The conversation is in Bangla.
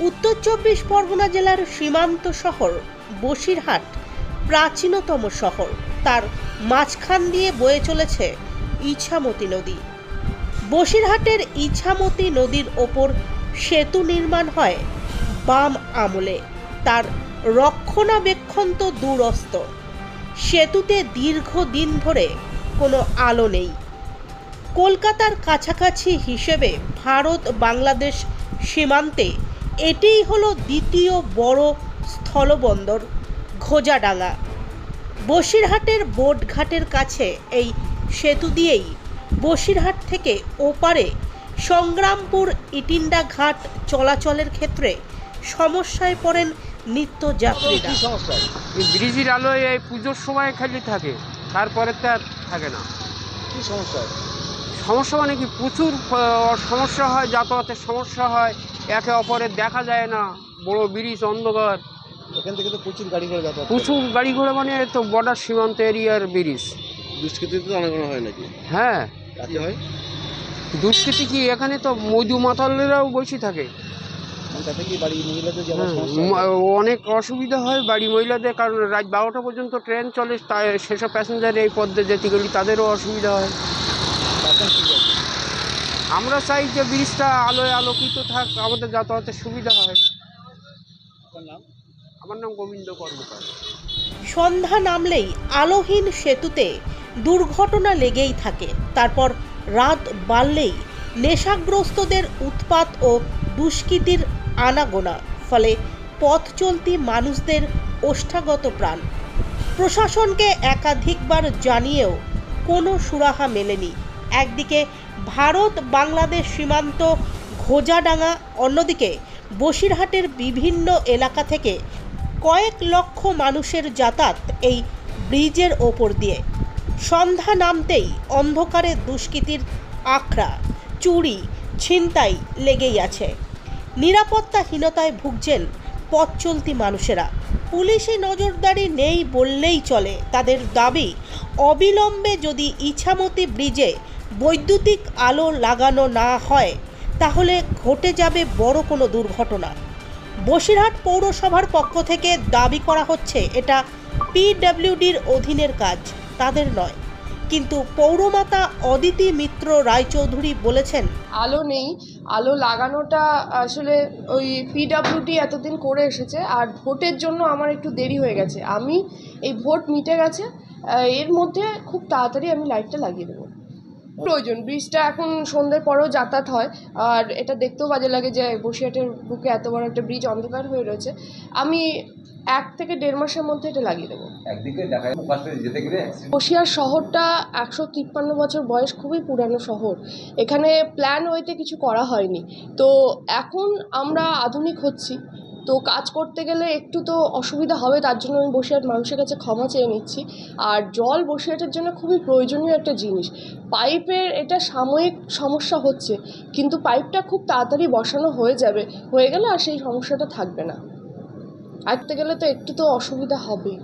উত্তর চব্বিশ পরগনা জেলার সীমান্ত শহর, বসিরহাট, প্রাচীনতম শহর। তার মাঝখান দিয়ে বয়ে চলেছে ইছামতি নদী। বসিরহাটের ইছামতি নদীর ওপর সেতু নির্মাণ হয় বাম আমলে। তার রক্ষণাবেক্ষণ তো দূরস্থ সেতুতে দীর্ঘদিন ধরে কোনো আলো নেই। কলকাতার কাছাকাছি হিসেবে ভারত বাংলাদেশ সীমান্তে এটিই হলো দ্বিতীয় বড় স্থলবন্দর ঘোজাডাঙ্গা। বসিরহাটের বোটঘাটের কাছে এই সেতু দিয়েই বসিরহাট থেকে ওপারে সংগ্রামপুর ইটিন্ডা ঘাট চলাচলের ক্ষেত্রে সমস্যায় পড়েন নিত্যযাত্রীরা। কি সমস্যা? এই ব্রিজের আলোয় এই পুজোর সময় খালি থাকে তারপরে তো আর থাকে না। কি সমস্যা? সমস্যা মানে কি? প্রচুর সমস্যা হয় যাতায়াতের সমস্যা হয় একে অপরের দেখা যায় না। বড় ব্রিজ অন্ধকার। এখান থেকে তো প্রচুর গাড়ি ঘোড়া যাতায়াত প্রচুর গাড়ি ঘোড়া মানে তো বর্ডার সীমান্ত এরিয়ার ব্রিজ। দুষ্কৃতিতে অনেক হয় নাকি? হ্যাঁ। হয়? দুষ্কৃতি কি? এখানে তো মধু মাতালেরাও বসে থাকে। মানে তাতে কি বাড়ি মহিলাদের যাওয়ার সমস্যা অনেক অসুবিধা হয় বাড়ি মহিলাদের কারণ রাত বারোটা পর্যন্ত ট্রেন চলে তাই সেসব প্যাসেঞ্জার এই পথে যেতে গেলে তাদেরও অসুবিধা হয়। আমরা চাই যে ব্রিজটা আলোয় আলোকিত থাক আমাদের যাতায়াতের সুবিধা হয়। আমার নাম গোবিন্দ কর্মকার। সন্ধ্যা নামলেই আলোহীন সেতুতে দুর্ঘটনা লেগেই থাকে। তারপর রাত বাড়লেই নেশাগ্রস্তদের উৎপাত ও দুষ্কৃতির আনাগোনা ফলে পথ চলতি মানুষদের ওষ্ঠাগত প্রাণ। প্রশাসনকে একাধিকবার জানিয়েও কোনো সুরাহা মেলেনি। একদিকে ভারত বাংলাদেশ সীমান্ত ঘোজাডাঙ্গা, অন্যদিকে বসিরহাটের বিভিন্ন এলাকা থেকে কয়েক লক্ষ মানুষের যাতায়াত এই ব্রিজের ওপর দিয়ে। সন্ধ্যা নামতেই অন্ধকারে দুষ্কৃতির আখড়া, চুরি, ছিনতাই লেগেই আছে। নিরাপত্তাহীনতায় ভুগছেন পথ চলতি মানুষেরা। পুলিশি নজরদারি নেই বললেই চলে। তাদের দাবি, অবিলম্বে যদি ইছামতি ব্রিজে বৈদ্যুতিক আলো লাগানো না হয়, তাহলে ঘটে যাবে বড় কোনো দুর্ঘটনা। বসিরহাট পৌরসভার পক্ষ থেকে দাবি করা হচ্ছে, এটা পিডব্লিউডির অধীনের কাজ, তাদের নয়। কিন্তু পৌরমাতা অদিতি মিত্র রায়চৌধুরী বলেছেন, আলো নেই। আলো লাগানোটা আসলে ওই পিডাব্লিউডি এতদিন করে এসেছে, আর ভোটের জন্য আমার একটু দেরি হয়ে গেছে। আমি এই ভোট মিটে গেছে, এর মধ্যে খুব তাড়াতাড়ি আমি লাইটটা লাগিয়ে দেবো। প্রয়োজন। ব্রিজটা এখন সন্ধ্যের পরেও যাতায়াত হয়। আর এটা দেখতেও বাজে লাগে যে বসিরহাটের বুকে এত বড় একটা ব্রিজ অন্ধকার হয়ে রয়েছে। আমি এক থেকে দেড় মাসের মধ্যে এটা লাগিয়ে দেবো। বসিরহাট শহরটা একশো তিপ্পান্ন বছর বয়স খুবই পুরানো শহর। এখানে প্ল্যান ওয়েতে কিছু করা হয়নি। তো এখন আমরা আধুনিক হচ্ছি। তো কাজ করতে গেলে একটু তো অসুবিধা হবে, তার জন্য আমি বসিরহাট মানুষের কাছে ক্ষমা চেয়ে নিচ্ছি। আর জল বসিরহাটের জন্য খুবই প্রয়োজনীয় একটা জিনিস, পাইপের এটা সাময়িক সমস্যা হচ্ছে, কিন্তু পাইপটা খুব তাড়াতাড়ি বসানো হয়ে যাবে, হয়ে গেলে আর সেই সমস্যাটা থাকবে না। আঁকতে গেলে তো একটু তো অসুবিধা হবেই।